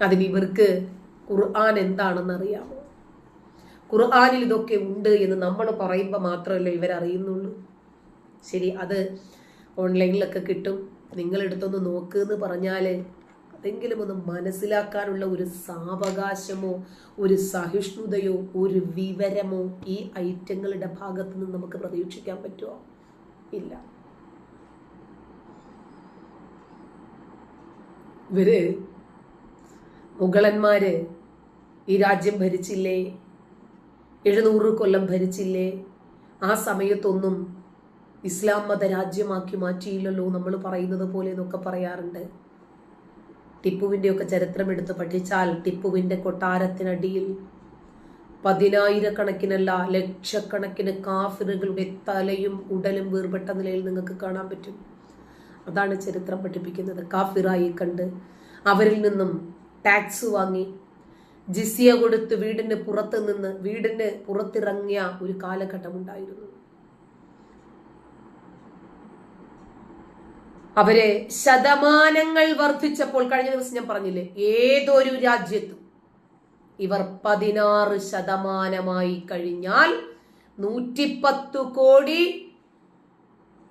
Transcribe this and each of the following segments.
അതിന് ഇവർക്ക് ഖുർആൻ എന്താണെന്ന് അറിയാമോ ഖുർആാനിൽ ഇതൊക്കെ ഉണ്ട് എന്ന് നമ്മൾ പറയുമ്പോൾ മാത്രമല്ല ഇവരറിയുന്നുള്ളൂ ശരി അത് ഓൺലൈനിലൊക്കെ കിട്ടും. നിങ്ങളെടുത്തൊന്ന് നോക്ക് എന്ന് പറഞ്ഞാൽ അതെങ്കിലും ഒന്ന് മനസ്സിലാക്കാനുള്ള ഒരു സാവകാശമോ ഒരു സഹിഷ്ണുതയോ ഒരു വിവരമോ ഈ ഐറ്റങ്ങളുടെ ഭാഗത്ത് നിന്ന് നമുക്ക് പ്രതീക്ഷിക്കാൻ പറ്റുമോ ഇല്ല. ഇവർ മുഗളന്മാര് ഈ രാജ്യം ഭരിച്ചില്ലേ? എഴുന്നൂറ് കൊല്ലം ഭരിച്ചില്ലേ? ആ സമയത്തൊന്നും ഇസ്ലാം മത രാജ്യമാക്കി മാറ്റിയില്ലല്ലോ നമ്മൾ പറയുന്നത് പോലെ എന്നൊക്കെ പറയാറുണ്ട്. ടിപ്പുവിന്റെ ഒക്കെ ചരിത്രം എടുത്ത് പഠിച്ചാൽ ടിപ്പുവിന്റെ കൊട്ടാരത്തിനടിയിൽ പതിനായിരക്കണക്കിനല്ല ലക്ഷക്കണക്കിന് കാഫിറുകളുടെ തലയും ഉടലും വേർപെട്ട നിലയിൽ നിങ്ങൾക്ക് കാണാൻ പറ്റും. അതാണ് ചരിത്രം പഠിപ്പിക്കുന്നത്. കാഫിറായി കണ്ട് അവരിൽ നിന്നും ടാക്സ് വാങ്ങി. ജിസിയ കൊടുത്ത് വീടിന് പുറത്ത് നിന്ന് വീടിന് പുറത്തിറങ്ങിയ ഒരു കാലഘട്ടം ഉണ്ടായിരുന്നു അവരെ ശതമാനങ്ങൾ വർദ്ധിച്ചപ്പോൾ കഴിഞ്ഞ ദിവസം ഞാൻ പറഞ്ഞില്ലേ ഏതൊരു രാജ്യത്തും ഇവർ പതിനാറ് ശതമാനമായി കഴിഞ്ഞാൽ നൂറ്റിപ്പത്ത് കോടി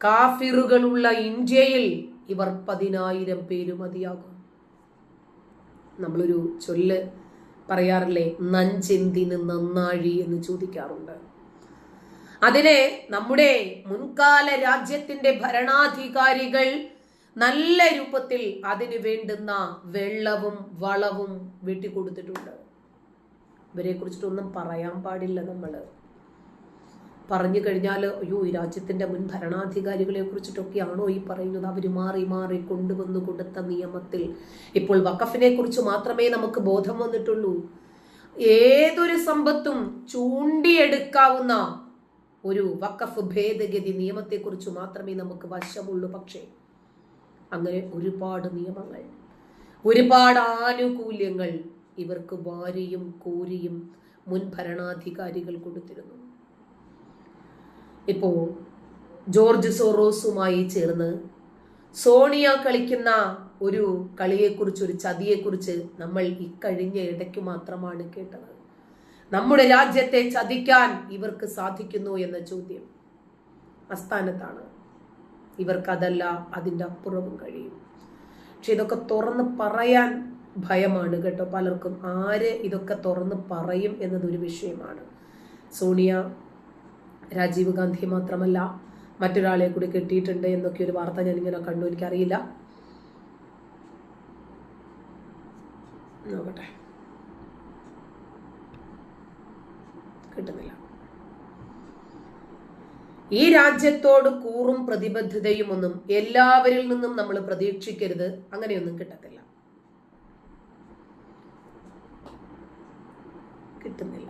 കാഫിറുകളുള്ള ഇന്ത്യയിൽ ഇവർ പതിനായിരം പേര് മതിയാകും. നമ്മളൊരു ചൊല്ല് പറയാറില്ലേ? നഞ്ചെന്തിന് നന്നാഴി എന്ന് ചോദിക്കാറുണ്ട്. അതിനെ നമ്മുടെ മുൻകാല രാജ്യത്തിന്റെ ഭരണാധികാരികൾ നല്ല രൂപത്തിൽ അതിന് വേണ്ടുന്ന വെള്ളവും വളവും വെട്ടിക്കൊടുത്തിട്ടുണ്ട്. ഇവരെ കുറിച്ചിട്ടൊന്നും പറയാൻ പാടില്ല നമ്മൾ പറഞ്ഞു കഴിഞ്ഞാൽ അയ്യോ ഈ രാജ്യത്തിന്റെ മുൻ ഭരണാധികാരികളെ കുറിച്ചിട്ടൊക്കെയാണോ ഈ പറയുന്നത്? അവർ മാറി മാറി കൊണ്ടുവന്നു കൊടുത്ത നിയമത്തിൽ. ഇപ്പോൾ വഖഫിനെ കുറിച്ച് മാത്രമേ നമുക്ക് ബോധം വന്നിട്ടുള്ളൂ. ഏതൊരു സമ്പത്തും ചൂണ്ടിയെടുക്കാവുന്ന ഒരു വഖഫ് ഭേദഗതി നിയമത്തെക്കുറിച്ച് മാത്രമേ നമുക്ക് വശമുള്ളൂ. പക്ഷേ അങ്ങനെ ഒരുപാട് നിയമങ്ങൾ ഒരുപാട് ആനുകൂല്യങ്ങൾ ഇവർക്ക് വാരിയും കോരിയും മുൻ ഭരണാധികാരികൾ കൊടുത്തിരുന്നു. ഇപ്പോ ജോർജ് സോറോസുമായി ചേർന്ന് സോണിയ കളിക്കുന്ന ഒരു കളിയെക്കുറിച്ച് ഒരു ചതിയെക്കുറിച്ച് നമ്മൾ ഇക്കഴിഞ്ഞ ഇടയ്ക്ക് മാത്രമാണ് കേട്ടത്. നമ്മുടെ രാജ്യത്തെ ചതിക്കാൻ ഇവർക്ക് സാധിക്കുന്നു എന്ന ചോദ്യം അസ്ഥാനത്താണ് ഇവർക്കതല്ല അതിന്റെ അപ്പുറവും കഴിയും. പക്ഷെ ഇതൊക്കെ തുറന്ന് പറയാൻ ഭയമാണ് കേട്ടോ. പലർക്കും ആര് ഇതൊക്കെ തുറന്ന് പറയും എന്നതൊരു വിഷയമാണ്. സോണിയ രാജീവ് ഗാന്ധി മാത്രമല്ല മറ്റൊരാളെ കൂടി കെട്ടിയിട്ടുണ്ട് എന്നൊക്കെ ഒരു വാർത്ത ഞാൻ ഇങ്ങനെ കണ്ടു. എനിക്കറിയില്ല. നോക്കട്ടെ. കിട്ടുന്നില്ല. ഈ രാജ്യത്തോട് കൂറും പ്രതിബദ്ധതയും ഒന്നും എല്ലാവരിൽ നിന്നും നമ്മൾ പ്രതീക്ഷിക്കരുത്. അങ്ങനെയൊന്നും കിട്ടത്തില്ല. കിട്ടുന്നില്ല.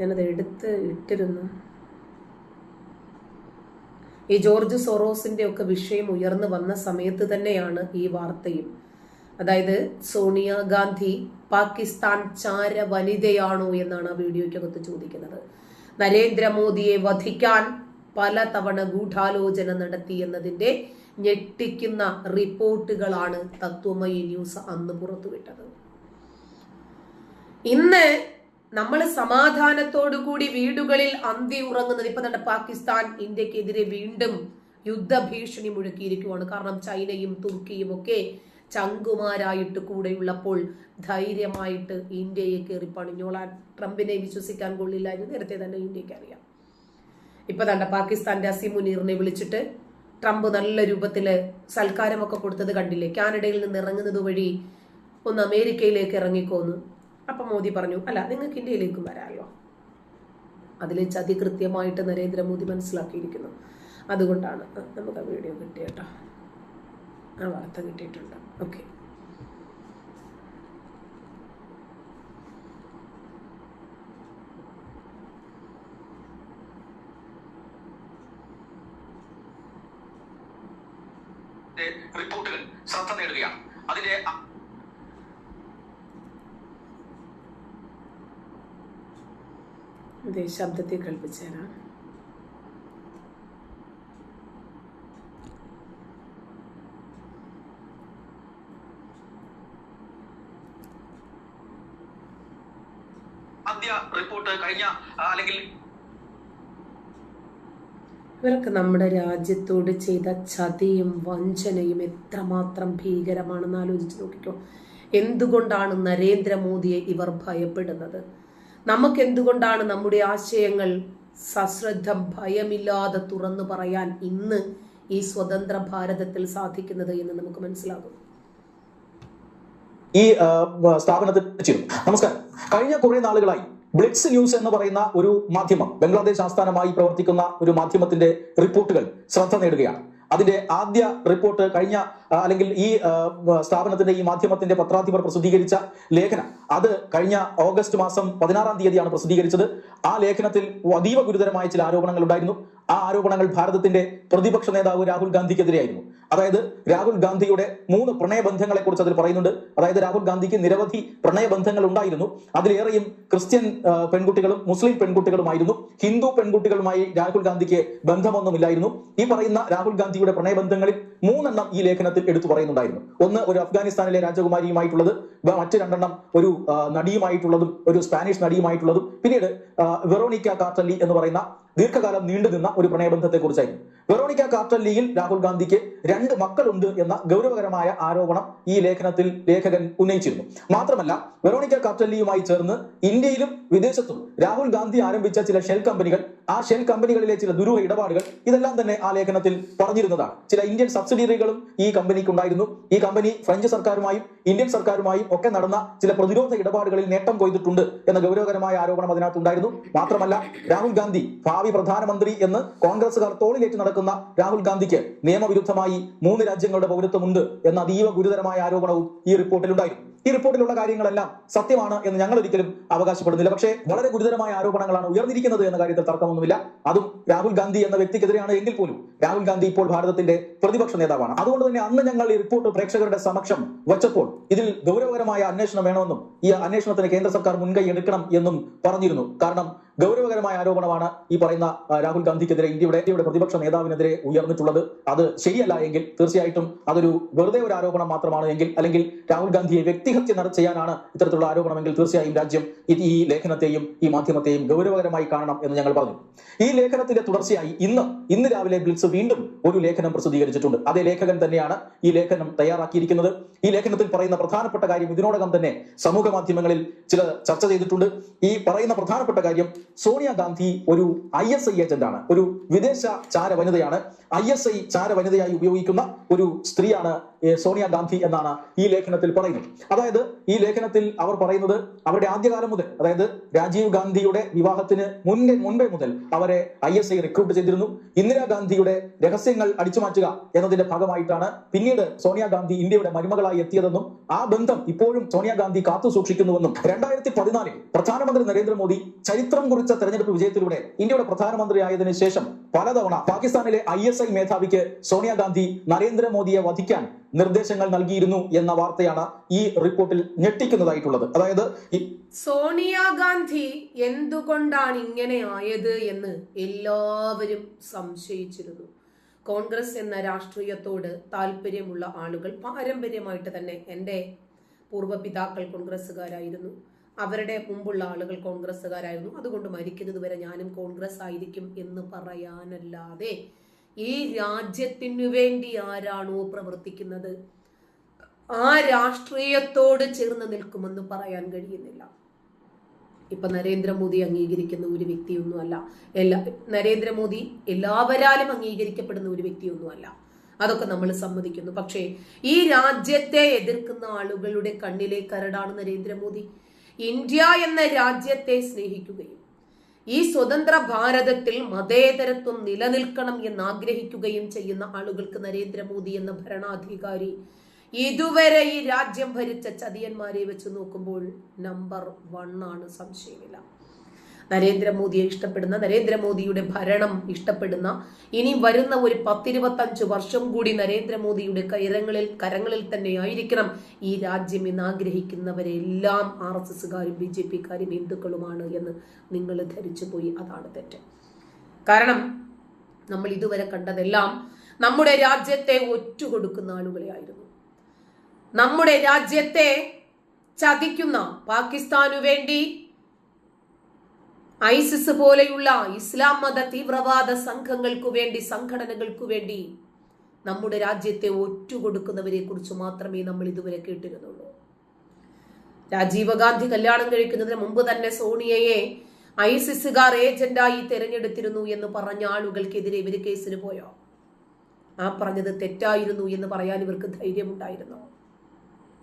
ഞാനത് എടുത്ത് ഇട്ടിരുന്നു. ഈ ജോർജ് സൊറോസിന്റെ ഒക്കെ വിഷയം ഉയർന്നു വന്ന സമയത്ത് തന്നെയാണ് ഈ വാർത്തയും. അതായത് സോണിയ ഗാന്ധി പാകിസ്ഥാൻ ചാര വനിതയാണോ എന്നാണ് ആ വീഡിയോയ്ക്കകത്ത് ചോദിക്കുന്നത്. നരേന്ദ്രമോദിയെ വധിക്കാൻ പല തവണ ഗൂഢാലോചന നടത്തി എന്നതിന്റെ ഞെട്ടിക്കുന്ന റിപ്പോർട്ടുകളാണ് തത്വമയി ന്യൂസ് അന്ന് പുറത്തുവിട്ടത്. ഇന്ന് നമ്മൾ സമാധാനത്തോടുകൂടി വീടുകളിൽ അന്തി ഉറങ്ങുന്നത് ഇപ്പൊ നമ്മുടെ പാകിസ്ഥാൻ ഇന്ത്യക്കെതിരെ വീണ്ടും യുദ്ധഭീഷണി മുഴക്കിയിരിക്കുവാണ്. കാരണം ചൈനയും തുർക്കിയും ഒക്കെ ചങ്കുമാരായിട്ട് കൂടെയുള്ളപ്പോൾ ധൈര്യമായിട്ട് ഇന്ത്യയെ കയറി പണിഞ്ഞോളാൻ ട്രംപിനെ വിശ്വസിക്കാൻ കൊള്ളില്ല എന്ന് നേരത്തെ തന്നെ ഇന്ത്യയ്ക്ക് അറിയാം. ഇപ്പൊ തന്റെ പാകിസ്ഥാന്റെ അസിമുനീറിനെ വിളിച്ചിട്ട് ട്രംപ് നല്ല രൂപത്തിൽ സൽക്കാരമൊക്കെ കൊടുത്തത് കണ്ടില്ലേ? കാനഡയിൽ നിന്ന് ഇറങ്ങുന്നത് വഴി ഒന്ന് അമേരിക്കയിലേക്ക് ഇറങ്ങിക്കോന്നു. അപ്പൊ മോദി പറഞ്ഞു അല്ല നിങ്ങൾക്ക് ഇന്ത്യയിലേക്കും വരാമല്ലോ അതിൽ ചതി കൃത്യമായിട്ട് നരേന്ദ്രമോദി മനസ്സിലാക്കിയിരിക്കുന്നു. അതുകൊണ്ടാണ് നമുക്ക് ആ വീഡിയോ കിട്ടിയട്ടോ ആ വാർത്ത കിട്ടിയിട്ടുണ്ട്. ഓക്കെ. റിപ്പോർട്ടുകൾ ശ്രദ്ധ നേടുകയാണ്. അതിന്റെ ഇത് ശബ്ദത്തിൽ കേൾപ്പിച്ചു ഇവർക്ക് നമ്മുടെ രാജ്യത്തോട് ചെയ്ത ചതിയും വഞ്ചനയും എത്രമാത്രം ഭീകരമാണെന്ന് ആലോചിച്ച് നോക്കിക്കോ. എന്തുകൊണ്ടാണ് നരേന്ദ്രമോദിയെ ഇവർ ഭയപ്പെടുന്നത്? നമുക്ക് എന്തുകൊണ്ടാണ് നമ്മുടെ ആശയങ്ങൾ സശ്രദ്ധം ഭയമില്ലാതെ തുറന്നു പറയാൻ ഇന്ന് ഈ സ്വതന്ത്ര ഭാരതത്തിൽ സാധിക്കുന്നത് എന്ന് നമുക്ക് മനസ്സിലാകും. ഈ സ്ഥാപനത്തിൽ നമസ്കാരം. കഴിഞ്ഞ കുറെ നാളുകളായി ബ്ലിറ്റ്സ് ന്യൂസ് എന്ന് പറയുന്ന ഒരു മാധ്യമം ബംഗ്ലാദേശ് ആസ്ഥാനമായി പ്രവർത്തിക്കുന്ന ഒരു മാധ്യമത്തിന്റെ റിപ്പോർട്ടുകൾ ശ്രദ്ധ നേടുകയാണ്. അതിന്റെ ആദ്യ റിപ്പോർട്ട് കഴിഞ്ഞ അല്ലെങ്കിൽ ഈ സ്ഥാപനത്തിന്റെ ഈ മാധ്യമത്തിന്റെ പത്രാധിപർ പ്രസിദ്ധീകരിച്ച ലേഖനം. അത് കഴിഞ്ഞ ഓഗസ്റ്റ് മാസം പതിനാറാം തീയതിയാണ് പ്രസിദ്ധീകരിച്ചത്. ആ ലേഖനത്തിൽ അതീവ ഗുരുതരമായ ചില ആരോപണങ്ങൾ ഉണ്ടായിരുന്നു. ആ ആരോപണങ്ങൾ ഭാരതത്തിന്റെ പ്രതിപക്ഷ നേതാവ് രാഹുൽ ഗാന്ധിക്കെതിരെയായിരുന്നു. അതായത് രാഹുൽ ഗാന്ധിയുടെ മൂന്ന് പ്രണയബന്ധങ്ങളെ കുറിച്ച് അതിൽ പറയുന്നുണ്ട്. അതായത് രാഹുൽ ഗാന്ധിക്ക് നിരവധി പ്രണയബന്ധങ്ങൾ ഉണ്ടായിരുന്നു. അതിലേറെയും ക്രിസ്ത്യൻ പെൺകുട്ടികളും മുസ്ലിം പെൺകുട്ടികളുമായിരുന്നു. ഹിന്ദു പെൺകുട്ടികളുമായി രാഹുൽ ഗാന്ധിക്ക് ബന്ധമൊന്നുമില്ലായിരുന്നു. ഈ പറയുന്ന രാഹുൽ ഗാന്ധിയുടെ പ്രണയബന്ധങ്ങളിൽ മൂന്നെണ്ണം ഈ ലേഖനത്തിൽ എടുത്തു പറയുന്നുണ്ടായിരുന്നു. ഒന്ന് ഒരു അഫ്ഗാനിസ്ഥാനിലെ രാജകുമാരിയുമായിട്ടുള്ളത് മറ്റു രണ്ടെണ്ണം ഒരു നടിയുമായിട്ടുള്ളതും ഒരു സ്പാനിഷ് നടിയുമായിട്ടുള്ളതും. പിന്നീട് വെറോണിക്ക കാർട്ടല്ലി എന്ന് പറയുന്ന ദീർഘകാലം നീണ്ടുനിന്ന ഒരു പ്രണയബന്ധത്തെ കുറിച്ചായിരുന്നു വെറോണിക്ക കാർട്ടല്ലിയിൽ രാഹുൽ ഗാന്ധിക്ക് രണ്ട് മക്കളുണ്ട് എന്ന ഗൗരവകരമായ ആരോപണം ഈ ലേഖനത്തിൽ ലേഖകൻ ഉന്നയിച്ചിരുന്നു. മാത്രമല്ല വെറോണിക്ക കാർട്ടല്ലിയുമായി ചേർന്ന് ഇന്ത്യയിലും വിദേശത്തും രാഹുൽ ഗാന്ധി ആരംഭിച്ച ചില ഷെൽ കമ്പനികൾ ആ ഷെൽ കമ്പനികളിലെ ചില ദുരൂഹ ഇടപാടുകൾ ഇതെല്ലാം തന്നെ ആ ലേഖനത്തിൽ പറഞ്ഞിരുന്നതാണ്. ചില ഇന്ത്യൻ സബ്സിഡിയറികളും ഈ കമ്പനിക്ക് ഉണ്ടായിരുന്നു ഈ കമ്പനി ഫ്രഞ്ച് സർക്കാരുമായും ഇന്ത്യൻ സർക്കാരുമായും ഒക്കെ നടന്ന ചില പ്രതിരോധ ഇടപാടുകളിൽ നേട്ടം കൊയ്തിട്ടുണ്ട് എന്ന ഗൗരവകരമായ ആരോപണം അതിനകത്ത് ഉണ്ടായിരുന്നു മാത്രമല്ല രാഹുൽ ഗാന്ധി ഭാവി പ്രധാനമന്ത്രി എന്ന് കോൺഗ്രസുകാർ തോളിലേറ്റ് നടക്കുന്ന രാഹുൽ ഗാന്ധിക്ക് നിയമവിരുദ്ധമായി മൂന്ന് രാജ്യങ്ങളുടെ പൗരത്വമുണ്ട് എന്ന അതീവ ഗുരുതരമായ ആരോപണവും ഈ റിപ്പോർട്ടിലുണ്ടായിരുന്നു. ഈ റിപ്പോർട്ടിലുള്ള കാര്യങ്ങളെല്ലാം സത്യമാണ് എന്ന് ഞങ്ങൾ ഒരിക്കലും അവകാശപ്പെടുന്നില്ല. പക്ഷേ വളരെ ഗുരുതരമായ ആരോപണങ്ങളാണ് ഉയർന്നിരിക്കുന്നത് എന്ന കാര്യത്തിൽ തർക്കമൊന്നുമില്ല. അതും രാഹുൽ ഗാന്ധി എന്ന വ്യക്തിക്കെതിരെയാണ് എങ്കിൽ പോലും രാഹുൽ ഗാന്ധി ഇപ്പോൾ ഭാരതത്തിന്റെ പ്രതിപക്ഷ നേതാവാണ്. അതുകൊണ്ട് തന്നെ അന്ന് ഞങ്ങൾ ഈ റിപ്പോർട്ട് പ്രേക്ഷകരുടെ സമക്ഷം വച്ചപ്പോൾ ഇതിൽ ഗൗരവകരമായ അന്വേഷണം വേണമെന്നും ഈ അന്വേഷണത്തിന് കേന്ദ്ര സർക്കാർ മുൻകൈ എടുക്കണം എന്നും പറഞ്ഞിരുന്നു. കാരണം ഗൗരവകരമായ ആരോപണമാണ് ഈ പറയുന്ന രാഹുൽ ഗാന്ധിക്കെതിരെ ഇന്ത്യയുടെ ഇന്ത്യയുടെ പ്രതിപക്ഷ നേതാവിനെതിരെ ഉയർന്നിട്ടുള്ളത്. അത് ശരിയല്ല എങ്കിൽ തീർച്ചയായിട്ടും അതൊരു വെറുതെ ഒരു ആരോപണം മാത്രമാണ് എങ്കിൽ അല്ലെങ്കിൽ രാഹുൽ ഗാന്ധിയെ വ്യക്തിഹത്യ ചെയ്യാനാണ് ഇത്തരത്തിലുള്ള ആരോപണമെങ്കിൽ തീർച്ചയായും രാജ്യം ഈ ലേഖനത്തെയും ഈ മാധ്യമത്തെയും ഗൗരവകരമായി കാണണം എന്ന് ഞങ്ങൾ പറഞ്ഞു. ഈ ലേഖനത്തിന്റെ തുടർച്ചയായി ഇന്ന് ഇന്ന് രാവിലെ ബ്ലിറ്റ്സ് വീണ്ടും ഒരു ലേഖനം പ്രസിദ്ധീകരിച്ചിട്ടുണ്ട്. അതേ ലേഖകൻ തന്നെയാണ് ഈ ലേഖനം തയ്യാറാക്കിയിരിക്കുന്നത്. ഈ ലേഖനത്തിൽ പറയുന്ന പ്രധാനപ്പെട്ട കാര്യം ഇതിനോടകം തന്നെ സമൂഹ മാധ്യമങ്ങളിൽ ചില ചർച്ച ചെയ്തിട്ടുണ്ട്. ഈ പറയുന്ന പ്രധാനപ്പെട്ട കാര്യം സോണിയാഗാന്ധി ഒരു ഐ എസ് ഐ ഏജന്റാണ്. ഒരു വിദേശ ചാര വനിതയാണ് ഐ എസ് ഐ ചാര വനിതയായി ഉപയോഗിക്കുന്ന ഒരു സ്ത്രീയാണ് സോണിയാഗാന്ധി എന്നാണ് ഈ ലേഖനത്തിൽ പറയുന്നത്. അതായത് ഈ ലേഖനത്തിൽ അവർ പറയുന്നത് അവരുടെ ആദ്യകാലം മുതൽ അതായത് രാജീവ് ഗാന്ധിയുടെ വിവാഹത്തിന് മുൻപേ മുൻപേ മുതൽ അവരെ ഐ എസ് ഐ റിക്രൂട്ട് ചെയ്തിരുന്നു. ഇന്ദിരാഗാന്ധിയുടെ രഹസ്യങ്ങൾ അടിച്ചുമാറ്റുക എന്നതിന്റെ ഭാഗമായിട്ടാണ് പിന്നീട് സോണിയാഗാന്ധി ഇന്ത്യയുടെ മരുമകളായി എത്തിയതെന്നും ആ ബന്ധം ഇപ്പോഴും സോണിയാഗാന്ധി കാത്തു സൂക്ഷിക്കുന്നുവെന്നും രണ്ടായിരത്തി പതിനാലിൽ പ്രധാനമന്ത്രി നരേന്ദ്രമോദി ചരിത്രം തെരഞ്ഞെടുപ്പ് വിജയത്തിലൂടെ ഇന്ത്യയുടെ പ്രധാനമന്ത്രിയായതിനു ശേഷം പലതവണ പാകിസ്ഥാനിലെ ഐ എസ് ഐ മേധാവിക്ക് സോണിയാഗാന്ധി നരേന്ദ്രമോദിയെ വധിക്കാൻ നിർദ്ദേശങ്ങൾ നൽകിയിരുന്നു എന്ന വാർത്തയാണ് ഈ റിപ്പോർട്ടിൽ ഞെട്ടിക്കുന്നതായിട്ടുള്ളത്. അതായത് സോണിയാഗാന്ധി എന്തുകൊണ്ടാണ് ഇങ്ങനെ ആയത് എന്ന് എല്ലാവരും സംശയിച്ചിരുന്നു. കോൺഗ്രസ് എന്ന രാഷ്ട്രീയത്തോട് താല്പര്യമുള്ള ആളുകൾ പാരമ്പര്യമായിട്ട് തന്നെ എന്റെ പൂർവപിതാക്കൾ കോൺഗ്രസ്സുകാരായിരുന്നു. അവരുടെ മുമ്പുള്ള ആളുകൾ കോൺഗ്രസ്സുകാരായിരുന്നു. അതുകൊണ്ട് മരിക്കുന്നത് വരെ ഞാനും കോൺഗ്രസ് ആയിരിക്കും എന്ന് പറയാനല്ലാതെ ഈ രാജ്യത്തിനു വേണ്ടി ആരാണോ പ്രവർത്തിക്കുന്നത്? ആ രാഷ്ട്രീയത്തോട് ചേർന്ന് നിൽക്കുമെന്ന് പറയാൻ കഴിയുന്നില്ല. ഇപ്പൊ നരേന്ദ്രമോദി അംഗീകരിക്കുന്ന ഒരു വ്യക്തിയൊന്നുമല്ല. എല്ലാ നരേന്ദ്രമോദി എല്ലാവരാലും അംഗീകരിക്കപ്പെടുന്ന ഒരു വ്യക്തിയൊന്നുമല്ല. അതൊക്കെ നമ്മൾ സമ്മതിക്കുന്നു. പക്ഷേ ഈ രാജ്യത്തെ എതിർക്കുന്ന ആളുകളുടെ കണ്ണിലെ കരടാണ് നരേന്ദ്രമോദി. ഇന്ത്യ എന്ന രാജ്യത്തെ സ്നേഹിക്കുകയും ഈ സ്വതന്ത്ര ഭാരതത്തിൽ മതേതരത്വം നിലനിൽക്കണം എന്ന് ആഗ്രഹിക്കുകയും ചെയ്യുന്ന ആളുകൾക്ക് നരേന്ദ്രമോദി എന്ന ഭരണാധികാരി ഇതുവരെ ഈ രാജ്യം ഭരിച്ച ചതിയന്മാരെ വെച്ച് നോക്കുമ്പോൾ നമ്പർ വൺ ആണ് സംശയമില്ല. നരേന്ദ്രമോദിയെ ഇഷ്ടപ്പെടുന്ന നരേന്ദ്രമോദിയുടെ ഭരണം ഇഷ്ടപ്പെടുന്ന ഇനി വരുന്ന ഒരു പത്തിരുപത്തഞ്ച് വർഷം കൂടി നരേന്ദ്രമോദിയുടെ കരങ്ങളിൽ കരങ്ങളിൽ തന്നെ ആയിരിക്കണം ഈ രാജ്യം ഇന്ന് ആഗ്രഹിക്കുന്നവരെല്ലാം ആർ എസ് എസുകാരും ബി ജെ പിക്കാരും ഹിന്ദുക്കളുമാണ് എന്ന് നിങ്ങൾ ധരിച്ചു പോയി. അതാണ് തെറ്റ്. കാരണം നമ്മൾ ഇതുവരെ കണ്ടതെല്ലാം നമ്മുടെ രാജ്യത്തെ ഒറ്റുകൊടുക്കുന്ന ആളുകളെയായിരുന്നു നമ്മുടെ രാജ്യത്തെ ചതിക്കുന്ന പാകിസ്ഥാനു വേണ്ടി ഐസിസ് പോലെയുള്ള ഇസ്ലാം മത തീവ്രവാദ സംഘങ്ങൾക്കു വേണ്ടി സംഘടനകൾക്കു വേണ്ടി നമ്മുടെ രാജ്യത്തെ ഒറ്റുകൊടുക്കുന്നവരെ കുറിച്ച് മാത്രമേ നമ്മൾ ഇതുവരെ കേട്ടിരുന്നുള്ളൂ. രാജീവ് ഗാന്ധി കല്യാണം കഴിക്കുന്നതിന് മുമ്പ് തന്നെ സോണിയയെ ഐസിസുകാർ ഏജന്റായി തെരഞ്ഞെടുത്തിരുന്നു എന്ന് പറഞ്ഞ ആളുകൾക്കെതിരെ ഇവർ കേസിന് പോയോ? ആ പറഞ്ഞത് തെറ്റായിരുന്നു എന്ന് പറയാൻ ഇവർക്ക് ധൈര്യമുണ്ടായിരുന്നു?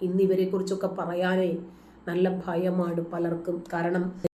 ഇന്നിവരെ കുറിച്ചൊക്കെ പറയാനേ നല്ല ഭയമാണ് പലർക്കും. കാരണം